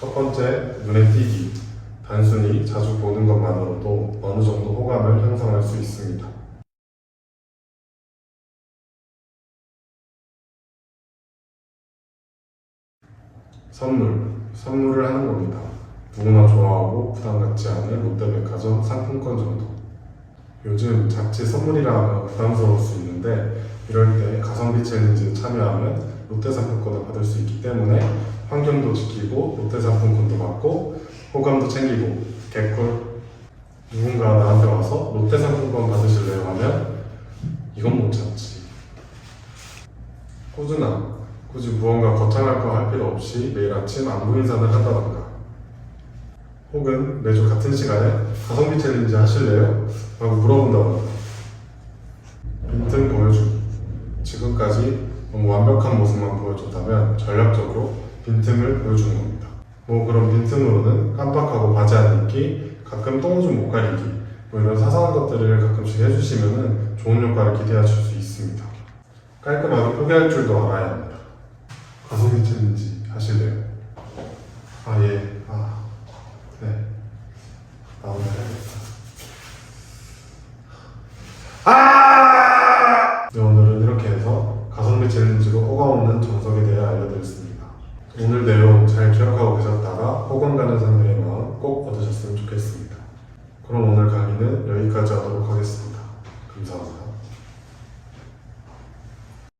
첫 번째, 눈에 띄기. 단순히 자주 보는 것만으로도 어느 정도 호감을 형성할 수 있습니다. 선물, 선물을 하는 겁니다. 누구나 좋아하고 부담 갖지 않을 롯데백화점 상품권 정도. 요즘 자칫 선물이라 하면 부담스러울 수 있는데 이럴 때 가성비 챌린지에 참여하면 롯데 상품권을 받을 수 있기 때문에 환경도 지키고 롯데 상품권도 받고 호감도 챙기고 개꿀. 누군가 나한테 와서 롯데 상품권 받으실래요? 하면 이건 못 참지. 꾸준함. 굳이 무언가 거창할 거 할 필요 없이 매일 아침 안부 인사를 한다던가. 혹은 매주 같은 시간에 가성비 챌린지 하실래요? 라고 물어본다던가. 빈틈 보여주기 지금까지 너무 완벽한 모습만 보여줬다면 전략적으로 빈틈을 보여주는 겁니다 뭐 그런 빈틈으로는 깜빡하고 바지 안 입기 가끔 똥오줌 못 가리기 뭐 이런 사소한 것들을 가끔씩 해주시면 좋은 효과를 기대하실 수 있습니다 깔끔하게 포기할 줄도 알아야 합니다 가성비 챌린지 하실래요? 아 예. 아 네. 나오면 해야겠다. 아! 네, 오늘은 이렇게 해서 가성비 챌린지로 호감 없는 정석에 대해 알려드렸습니다. 오늘 내용 잘 기억하고 계셨다가 호감 가는 상대의 마음 꼭 얻으셨으면 좋겠습니다. 그럼 오늘 강의는 여기까지 하도록 하겠습니다. 감사합니다.